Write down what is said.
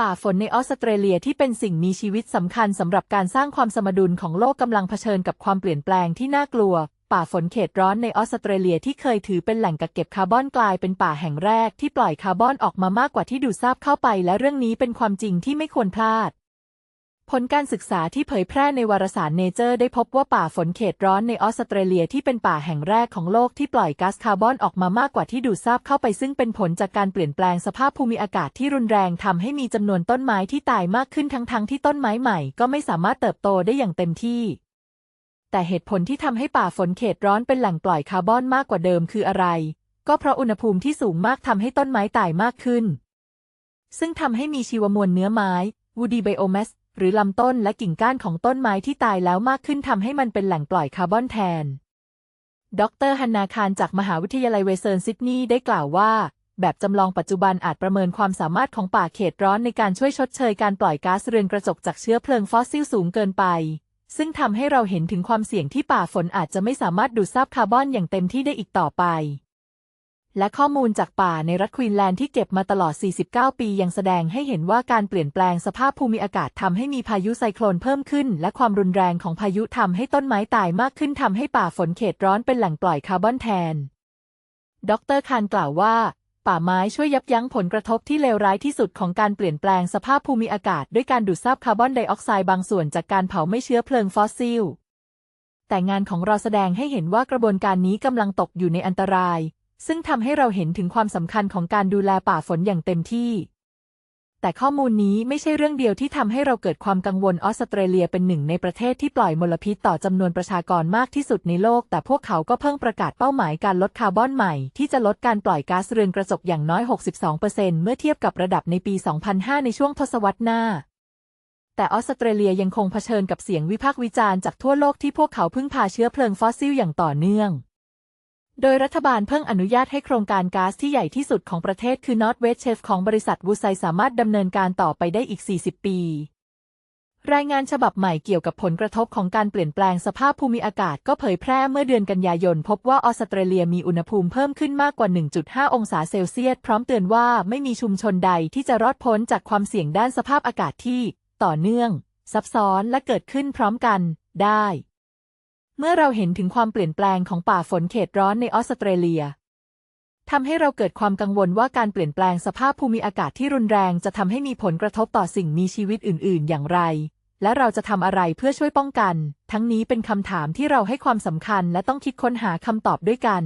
ป่าฝนในออสเตรเลียที่เป็นสิ่งมีชีวิตสำคัญสำหรับการสร้างความสมดุลของโลกกำลังเผชิญกับความเปลี่ยนแปลงที่น่ากลัว ป่าฝนเขตร้อนในออสเตรเลียที่เคยถือเป็นแหล่งกักเก็บคาร์บอนกลายเป็นป่าแห่งแรกที่ปล่อยคาร์บอนออกมามากกว่าที่ดูดซับเข้าไปและเรื่องนี้เป็นความจริงที่ไม่ควรพลาด ผลการศึกษาที่เผยแพร่ในวารสารเนเจอร์ได้พบว่าป่าฝนเขตร้อนในออสเตรเลียที่เป็นป่าแห่งแรกของโลกที่ปล่อยก๊าซคาร์บอนออกมามากกว่าที่ดูดซับเข้าไปซึ่งเป็นผลจากการเปลี่ยนแปลงสภาพภูมิอากาศที่รุนแรงทำให้มีจำนวนต้นไม้ที่ตายมากขึ้นทั้งๆทที่ต้นไม้ใหม่ก็ไม่สามารถเติบโตได้อย่างเต็มที่แต่เหตุผลที่ทำให้ป่าฝนเขตร้อนเป็นแหล่งปล่อยคาร์บอนมากกว่าเดิมคืออะไร ก็เพราะอุณหภูมิที่สูงมากทำให้ต้นไม้ตายมากขึ้น ซึ่งทำให้มีชีวมวลเนื้อไม้วูดีไบโอแมส หรือลำต้นและกิ่งก้านของต้นไม้ที่ตายแล้วมากขึ้นทำให้มันเป็นแหล่งปล่อยคาร์บอนแทน ดรฮันนาคารจากมหาวิทยาลัยเวสเซิร์นซิดนีย์ได้กล่าวว่า แบบจำลองปัจจุบันอาจประเมินความสามารถของป่าเขตร้อนในการช่วยชดเชยการปล่อยก๊าซเรือนกระจกจากเชื้อเพลิงฟอสซิลสูงเกินไป ซึ่งทำให้เราเห็นถึงความเสี่ยงที่ป่าฝนอาจจะไม่สามารถดูดซับคาร์บอนอย่างเต็มที่ได้อีกต่อไป และข้อมูลจากป่าในรัฐควีนแลนด์ที่เก็บมาตลอด 49 ปียังแสดงให้เห็นว่าการเปลี่ยนแปลงสภาพภูมิอากาศทำให้มีพายุไซโคลนเพิ่มขึ้น และความรุนแรงของพายุทำให้ต้นไม้ตายมากขึ้นทำให้ป่าฝนเขตร้อนเป็นแหล่งปล่อยคาร์บอนแทน ดรคานกล่าวว่า ป่าไม้ช่วยยับยั้งผลกระทบที่เลวร้ายที่สุดของการเปลี่ยนแปลงสภาพภูมิอากาศ ด้วยการดูดซับคาร์บอนไดออกไซด์บางส่วนจากการเผาไม่เชื้อเพลิงฟอสซิล แต่งานของเราแสดงให้เห็นว่ากระบวนการนี้กำลังตกอยู่ในอันตราย ซึ่งทำให้เราเห็นถึงความสำคัญของการดูแลป่าฝนอย่างเต็มที่ แต่ข้อมูลนี้ไม่ใช่เรื่องเดียวที่ทำให้เราเกิดความกังวลออสเตรเลียเป็นหนึ่งในประเทศที่ปล่อยมลพิษต่อจำนวนประชากรมากที่สุดในโลก แต่พวกเขาก็เพิ่งประกาศเป้าหมายการลดคาร์บอนใหม่ ที่จะลดการปล่อยก๊าซเรือนกระจกอย่างน้อย 62%เมื่อเทียบกับระดับในปี 2005 ในช่วงทศวรรษหน้าแต่ออสเตรเลียยังคงเผชิญกับเสียงวิพากษ์วิจารณ์จากทั่วโลกที่พวกเขาพึ่งพาเชื้อเพลิงฟอสซิลอย่างต่อเนื่อง โดยรัฐบาลเพิ่งอนุญาตให้โครงการก๊าซที่ใหญ่ที่สุดของประเทศคือ North West Shelf ของบริษัทวูไซสามารถดำเนินการต่อไปได้อีก 40 ปี รายงานฉบับใหม่เกี่ยวกับผลกระทบของการเปลี่ยนแปลงสภาพภูมิอากาศก็เผยแพร่เมื่อเดือนกันยายน พบว่าออสเตรเลียมีอุณหภูมิเพิ่มขึ้นมากกว่า 1.5 องศาเซลเซียส พร้อมเตือนว่าไม่มีชุมชนใดที่จะรอดพ้นจากความเสี่ยงด้านสภาพอากาศที่ ต่อเนื่อง ซับซ้อนและเกิดขึ้นพร้อมกัน ได้ เมื่อเราเห็นถึงความเปลี่ยนแปลงของป่าฝนเขตร้อนในออสเตรเลียทำให้เราเกิดความกังวลว่าการเปลี่ยนแปลงสภาพภูมิอากาศที่รุนแรงจะทำให้มีผลกระทบต่อสิ่งมีชีวิตอื่น ๆ อย่างไร และเราจะทำอะไรเพื่อช่วยป้องกัน ทั้งนี้เป็นคำถามที่เราให้ความสำคัญและต้องคิดค้นหาคำตอบด้วยกัน